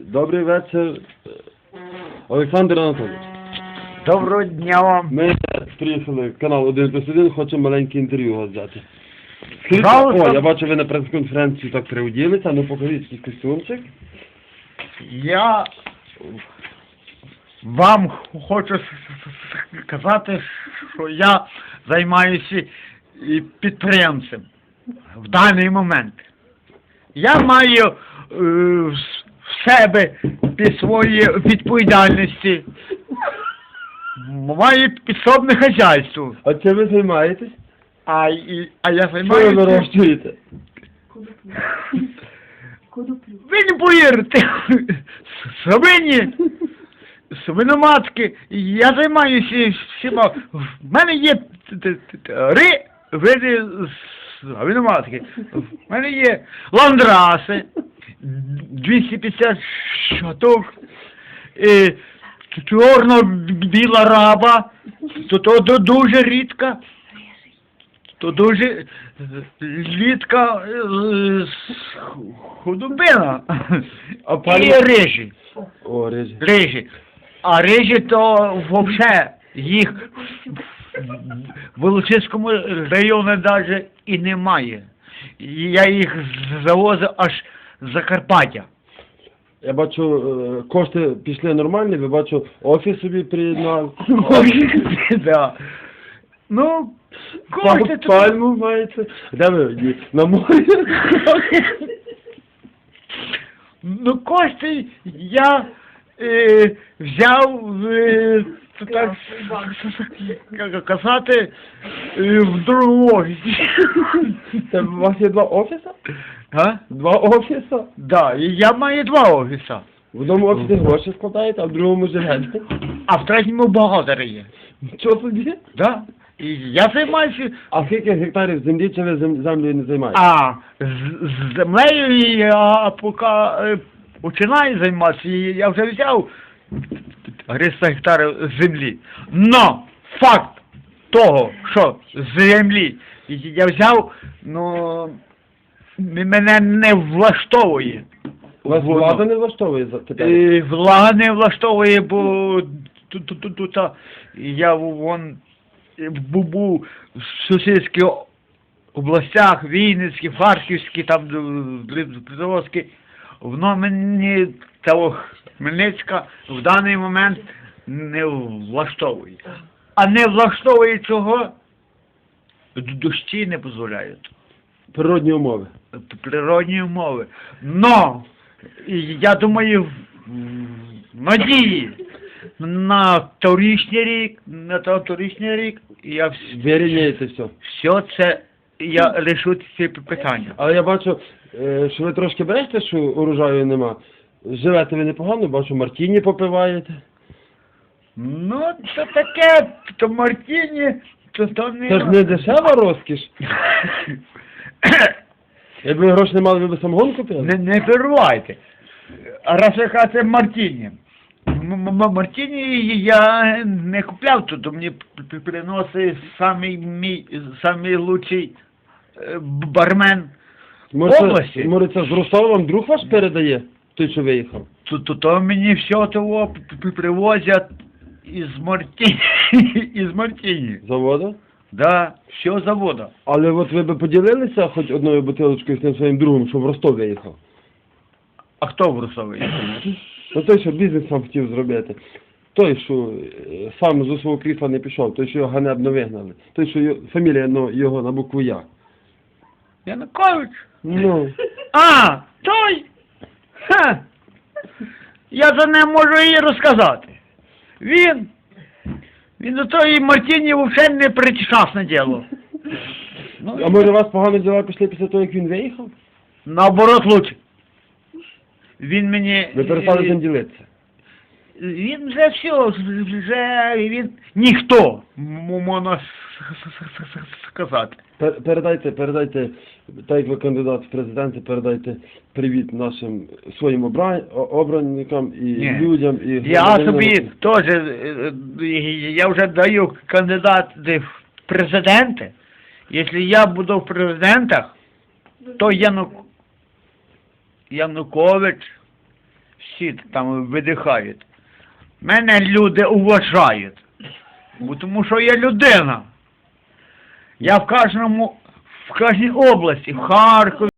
Добрий вечір, Олександр Анатолійович. Доброго дня вам. Ми приїхали канал 1 плюс 1, хочемо маленьке інтерв'ю у вас взяти. Скажіть, Пожалуйста. О, я бачу, ви на прес-конференції так приуділися, ну покажіть свій костюмчик. Я вам хочу с- с- сказати, що я займаюся і підприємцем в даний момент. Я маю в себе під свої відповідальності. Маю підсобне хазяйство. А чим ви займаєтесь? А, і, а я Що ви займаюся... вирощуєте? Ви не повірите, свині, свиноматки, я займаюся всіма. В мене є три види свиноматки. В мене є ландраси, 250 штук, і чорно-біла раба, то, то, то дуже рідка. То дуже е, рідка е, худобина. А І рижі. О, режі. Рижі. А рижі то взагалі їх в Волочиському районі навіть і немає. Я їх завозив аж з Закарпаття. Я бачу, е, кошти пішли нормальні, ви бачу, офіс собі приєднав. Да. Ну, Пал- кошти тут- Пальму маєте. Де ви? Ні, На морі? Ну, кошти я е, взяв, е, то так как казати, е, в другому офісі. Це у вас є два офіси? А? Два офіси? Да, і я маю два офіси. В одному офісі гроші складаєте, а в другому живете. А в третьому бухгалтер є. Що собі? Да. І я займаюся, А скільки гектарів землі чи ви зем- землею не займаєте? а з, з землею я поки е, починаю займатися, і я вже взяв 300 гектарів землі. Но факт того, що з землі я взяв, ну мене не влаштовує. Вас Воно. влада не влаштовує за тепер? Е, Влага не влаштовує, бо тут, тут, тут, тут а, я вон е, бу- був в сусідських областях, Вінницькій, Харківській, там Призовській, воно мені того Хмельницька в даний момент не влаштовує. А не влаштовує? Д- Дощі не дозволяють Природні умови. природні умови. Но я думаю, надії на торічний рік, на то- торічний рік я Ви все. все це я решу ці питання. Але я бачу, е, що ви трошки берете, що урожаю нема. Живете ви непогано, бачу, Мартіні попиваєте. Ну, це таке, то Мартіні, то то не. Це ж не дешева розкіш. Якби грошей не мали, ви б самогон купили? Не, не перебувайте. Це Мартіні. М- м- Мартіні я не купляв, тут мені п- п- приносить самий мій, самий лучший е, бармен. Може, області. може це з Ростова вам друг ваш передає? Той, що виїхав? Тут то, то мені все того п- п- привозять із Мартіні. із Мартіні. Завода? Да, все завода. Але от ви б поділилися хоч одною бутилочкою з тим своїм другом, що в Ростов виїхав? А хто в Русові? Ну той, що бізнес сам хотів зробити. Той, що е, сам з свого крісла не пішов, той, що його ганебно вигнали. Той, що його, фамілія ну, його на букву Я. Янукович. Ну, А, той. Ха. Я за ним можу і розказати. Він. Він до тої Мартіні взагалі не причасне діло. Ну, а може у вас погано діла пішли після того, як він виїхав? наоборот лучше. Він мені. Ви перестали з ним ділитися. Він вже все, вже він ніхто, можна сказати. Пер- Передайте, передайте, так як ви кандидат в президенти, передайте привіт нашим своїм обра... обранникам і Ні. людям. І Я собі теж, е, е, я вже даю кандидати в президенти. Якщо я буду в президентах, то Янук... Янукович, всі там видихають. Мене люди уважають. Тому що я людина. Я в кожному, в кожній області, в Харкові,